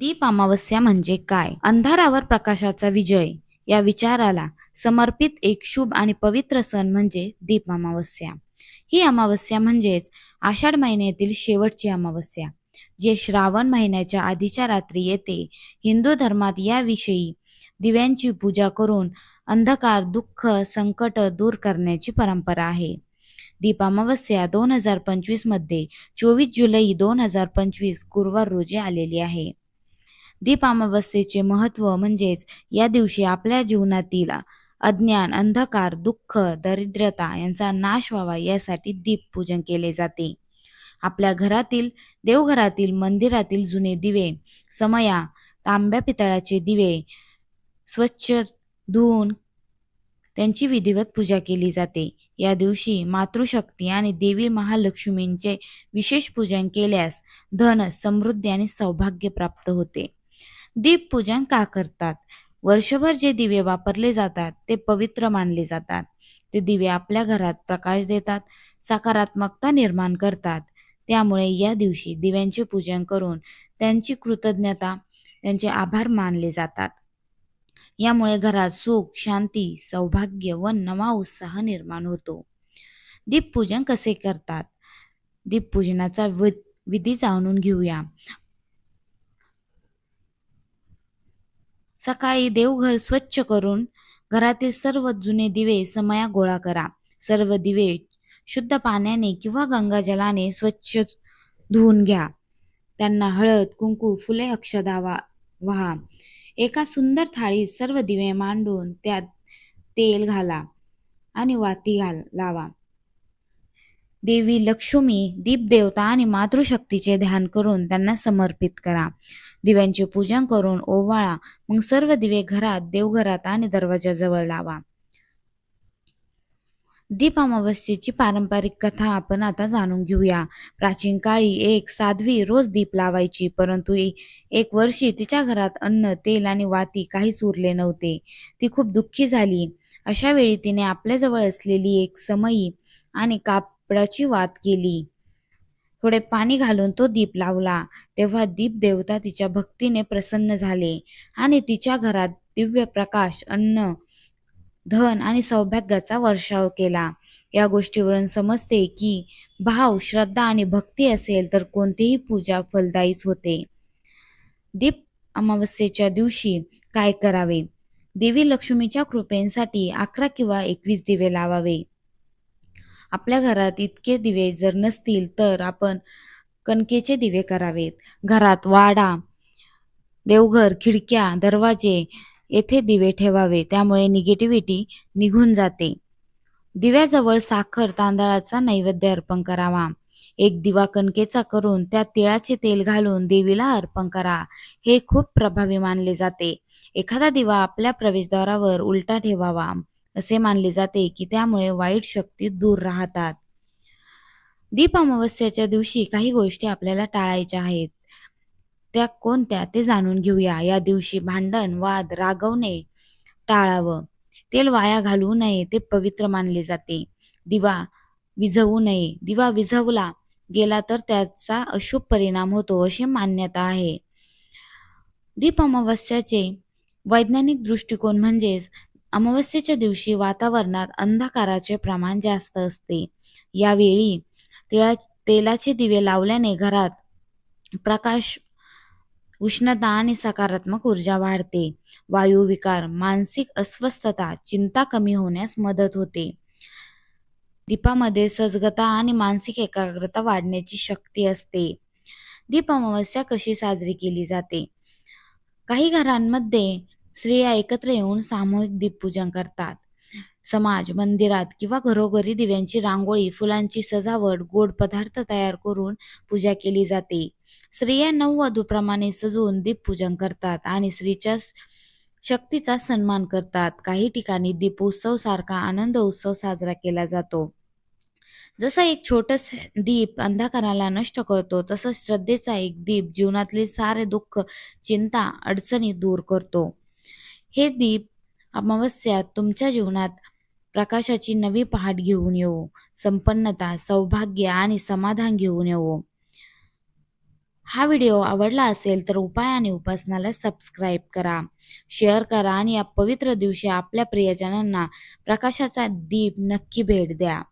दीप अमावस्या म्हणजे काय? अंधारावर प्रकाशाचा विजय. या विचाराला समर्पित एक शुभ आणि पवित्र सण म्हणजे दीप अमावस्या. ही अमावस्या म्हणजेच आषाढ महिन्यातील शेवटची अमावस्या जे श्रावण महिन्याच्या आधीच्या रात्री येते. हिंदू धर्मात याविषयी दिव्यांची पूजा करून अंधकार दुःख संकट दूर करण्याची परंपरा आहे. दीप अमावस्या दोन हजार पंचवीसमध्ये चोवीस जुलै दोन हजार पंचवीस गुरुवार रोजी आलेली आहे. दीप अमावस्येचे महत्त्व म्हणजेच या दिवशी आपल्या जीवनातील अज्ञान अंधकार दुःख दरिद्रता यांचा नाश व्हावा यासाठी दीप पूजन केले जाते. आपल्या घरातील देवघरातील मंदिरातील जुने दिवे समया तांब्या पितळाचे दिवे स्वच्छ धुवून त्यांची विधिवत पूजा केली जाते. या दिवशी मातृशक्ती आणि देवी महालक्ष्मींचे विशेष पूजन केल्यास धन समृद्धी आणि सौभाग्य प्राप्त होते. दीपपूजन का करतात? वर्षभर जे दिवे वापरले जातात ते पवित्र मानले जातात. ते दिवे आपल्या घरात प्रकाश देतात सकारात्मकता निर्माण करतात. त्यामुळे या दिवशी दिव्यांचे पूजन करून त्यांची कृतज्ञता त्यांचे आभार मानले जातात. यामुळे घरात सुख शांती सौभाग्य व नवा उत्साह निर्माण होतो. दीपपूजन कसे करतात? दीपपूजनाचा विधी जाणून घेऊया. सकाळी देवघर स्वच्छ करून घरातील सर्व जुने दिवे समया गोळा करा. सर्व दिवे शुद्ध पाण्याने किंवा गंगाजलाने स्वच्छ धुवून घ्या. त्यांना हळद कुंकू फुले अक्षदा वा एका सुंदर थाळीत सर्व दिवे मांडून त्यात तेल घाला आणि वाती घाल लावा. देवी लक्ष्मी दीपदेवता आणि मातृशक्तीचे ध्यान करून त्यांना समर्पित करा. दिव्यांचे पूजन करून ओवाळा. मग सर्व दिवे घरात देवघरात आणि दरवाजाजवळ लावा. दीप अमावस्येची पारंपरिक कथा आपण आता जाणून घेऊया. प्राचीन काळी एक साध्वी रोज दीप लावायची परंतु एक वर्षी तिच्या घरात अन्न तेल आणि वाती काहीच उरले नव्हते. ती खूप दुःखी झाली. अशा वेळी तिने आपल्याजवळ असलेली एक समई आणि काप कापडाची वात केली थोडे पाणी घालून तो दीप लावला. तेव्हा दीप देवता तिच्या भक्तीने प्रसन्न झाले आणि तिच्या घरात दिव्य प्रकाश अन्न धन आणि सौभाग्याचा वर्षाव केला. या गोष्टीवरून समजते की भाव श्रद्धा आणि भक्ती असेल तर कोणतीही पूजा फलदायीच होते. दीप अमावस्येच्या दिवशी काय करावे? देवी लक्ष्मीच्या कृपेसाठी अकरा किंवा एकवीस दिवे लावावे. आपल्या घरात इतके दिवे जर नसतील तर आपण कणकेचे दिवे करावेत. घरात वाडा देवघर खिडक्या दरवाजे येथे दिवे ठेवावे. त्यामुळे निगेटिव्हिटी निघून जाते. दिव्याजवळ साखर तांदळाचा नैवेद्य अर्पण करावा. एक दिवा कणकेचा करून त्यात तिळाचे तेल घालून देवीला अर्पण करा. हे खूप प्रभावी मानले जाते. एखादा दिवा आपल्या प्रवेशद्वारावर उलटा ठेवावा. असे मानले जाते की त्यामुळे वाईट शक्ती दूर राहतात. दीप अमावस्याच्या दिवशी काही गोष्टी आपल्याला टाळायच्या आहेत. त्या कोणत्या ते जाणून घेऊया. या दिवशी भांडण वाद रागवणे टाळावं. तेल वाया घालवू नये ते पवित्र मानले जाते. दिवा विझवू नये. दिवा विझवला गेला तर त्याचा अशुभ परिणाम होतो अशी मान्यता आहे. दीप अमावस्याचे वैज्ञानिक दृष्टिकोन म्हणजेच अमावस्येच्या दिवशी वातावरणात अंधकाराचे प्रमाण जास्त असते. यावेळी तिळा तेलाचे दिवे लावल्याने घरात प्रकाश उष्णता आणि सकारात्मक ऊर्जा वाढते. वायुविकार मानसिक अस्वस्थता चिंता कमी होण्यास मदत होते. दीपामध्ये सजगता आणि मानसिक एकाग्रता वाढण्याची शक्ती असते. दीप अमावस्या कशी साजरी केली जाते? काही घरांमध्ये स्त्रिया एकत्र येऊन सामूहिक दीपपूजन करतात. समाज मंदिरात किंवा घरोघरी दिव्यांची रांगोळी फुलांची सजावट गोड पदार्थ तयार करून पूजा केली जाते. स्त्रिया नववधूप्रमाणे सजवून दीपपूजन करतात आणि स्त्रीच्या शक्तीचा सन्मान करतात. काही ठिकाणी दीपोत्सव सारखा आनंद उत्सव साजरा केला जातो. जसा एक छोटस दीप अंधकाराला नष्ट करतो तसंच श्रद्धेचा एक दीप जीवनातले सारे दुःख चिंता अडचणी दूर करतो. हे दीप अमावस्या तुमच्या जीवनात प्रकाशाची नवी पहाट घेऊन येऊ संपन्नता सौभाग्य आणि समाधान घेऊन येऊ हा व्हिडिओ आवडला असेल तर उपाय आणि उपासनाला सबस्क्राईब करा. शेअर करा आणि या पवित्र दिवशी आपल्या प्रियजनांना प्रकाशाचा दीप नक्की भेट द्या.